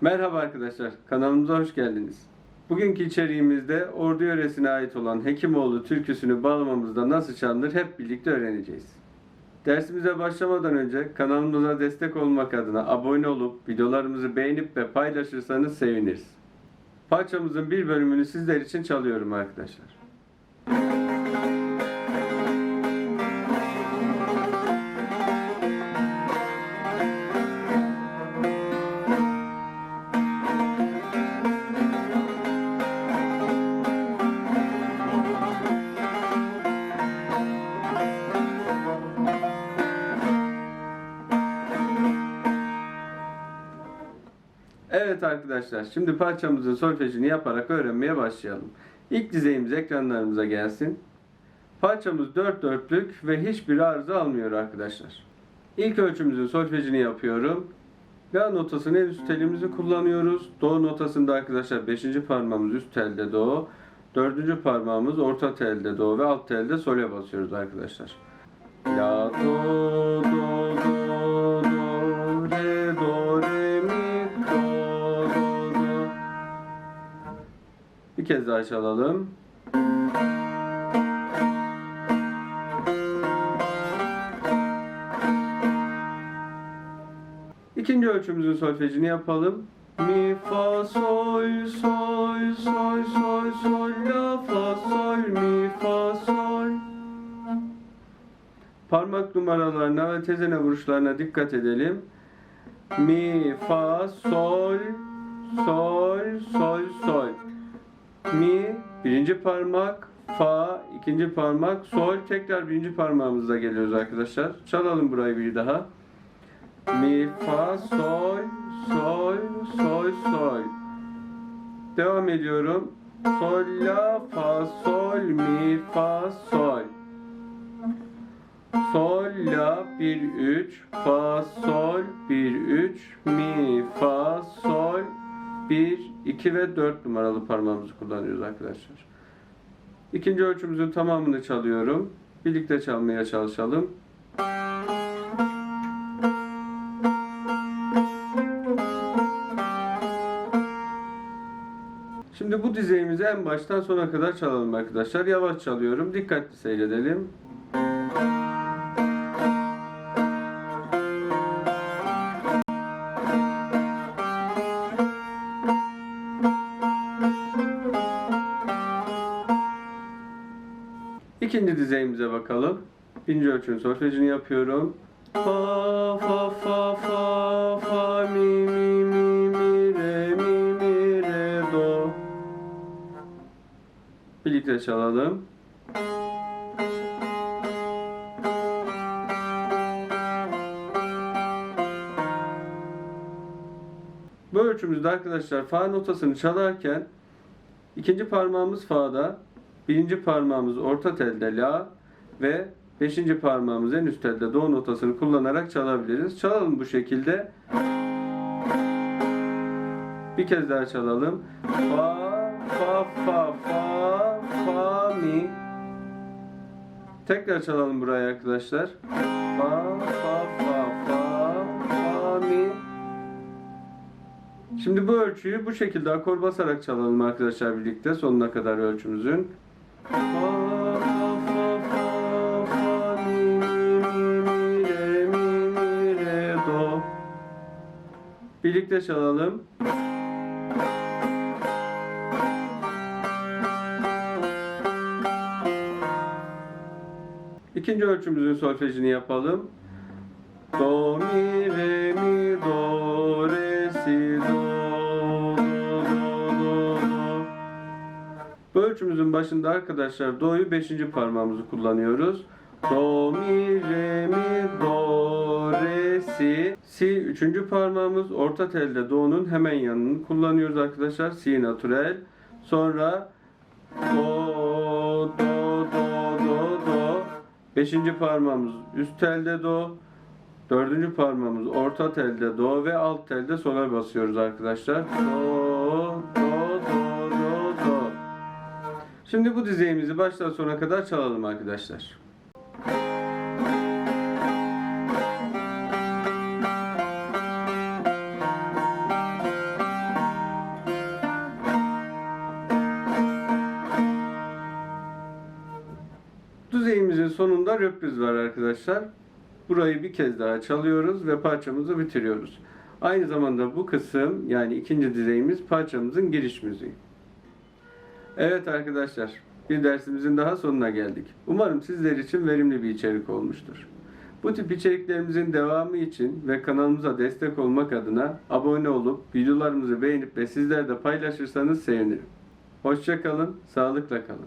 Merhaba arkadaşlar, kanalımıza hoş geldiniz. Bugünkü içeriğimizde Ordu yöresine ait olan Hekimoğlu türküsünü bağlamamızda nasıl çalınır hep birlikte öğreneceğiz. Dersimize başlamadan önce kanalımıza destek olmak adına abone olup videolarımızı beğenip ve paylaşırsanız seviniriz. Parçamızın bir bölümünü sizler için çalıyorum arkadaşlar. Evet arkadaşlar, şimdi parçamızın solfejini yaparak öğrenmeye başlayalım. İlk dizeyimiz ekranlarımıza gelsin. Parçamız dört dörtlük ve hiçbir arıza almıyor arkadaşlar. İlk ölçümüzün solfejini yapıyorum. La notasını en üst telimizi kullanıyoruz. Do notasında arkadaşlar 5. parmağımız üst telde do. 4. parmağımız orta telde do ve alt telde sol'e basıyoruz arkadaşlar. La do kez daha çalalım. İkinci ölçümüzün solfejini yapalım. Mi fa sol sol sol sol sol la fa sol mi fa sol. Parmak numaralarına ve tezene vuruşlarına dikkat edelim. Mi fa sol sol sol sol. Mi birinci parmak, fa ikinci parmak, sol tekrar birinci parmağımızla geliyoruz arkadaşlar. Çalalım burayı bir daha. Mi, fa, sol, sol, sol, sol. Devam ediyorum. Sol, la, fa, sol, mi, fa, sol. Sol, la, 1, 3, fa, sol, 1, 3, mi, fa, sol, 1, 2 ve 4 numaralı parmağımızı kullanıyoruz arkadaşlar. İkinci ölçümüzün tamamını çalıyorum. Birlikte çalmaya çalışalım. Şimdi bu dizeyimizi en baştan sona kadar çalalım arkadaşlar. Yavaş çalıyorum. Dikkatli seyredelim. İkinci dizeyimize bakalım. Birinci ölçünün solfejini yapıyorum. Fa fa fa fa fa mi mi mi mi re mi mi re do. Birlikte çalalım. Bu ölçümüzde arkadaşlar fa notasını çalarken ikinci parmağımız fa'da, birinci parmağımız orta telde la ve beşinci parmağımız en üst telde do notasını kullanarak çalabiliriz. Çalalım bu şekilde. Bir kez daha çalalım. Fa, fa, fa, fa, fa, mi. Tekrar çalalım burayı arkadaşlar. Fa, fa, fa, fa, fa, mi. Şimdi bu ölçüyü bu şekilde akor basarak çalalım arkadaşlar birlikte sonuna kadar ölçümüzün. Birlikte çalalım. İkinci ölçümüzün solfejini yapalım. Do, mi, re, başında arkadaşlar do'yu 5. parmağımızı kullanıyoruz. Do, mi, re, mi, do, re, si. Si 3. parmağımız orta telde do'nun hemen yanını kullanıyoruz arkadaşlar. Si natürel. Sonra do, do, do, do, do. Beşinci parmağımız üst telde do. Dördüncü parmağımız orta telde do ve alt telde sola basıyoruz arkadaşlar. Do, Şimdi bu dizeyimizi baştan sona kadar çalalım arkadaşlar. Düzeyimizin sonunda röpriz var arkadaşlar. Burayı bir kez daha çalıyoruz ve parçamızı bitiriyoruz. Aynı zamanda bu kısım yani ikinci dizeyimiz parçamızın giriş müziği. Evet arkadaşlar, bir dersimizin daha sonuna geldik. Umarım sizler için verimli bir içerik olmuştur. Bu tip içeriklerimizin devamı için ve kanalımıza destek olmak adına abone olup videolarımızı beğenip ve sizler de paylaşırsanız sevinirim. Hoşçakalın, sağlıkla kalın.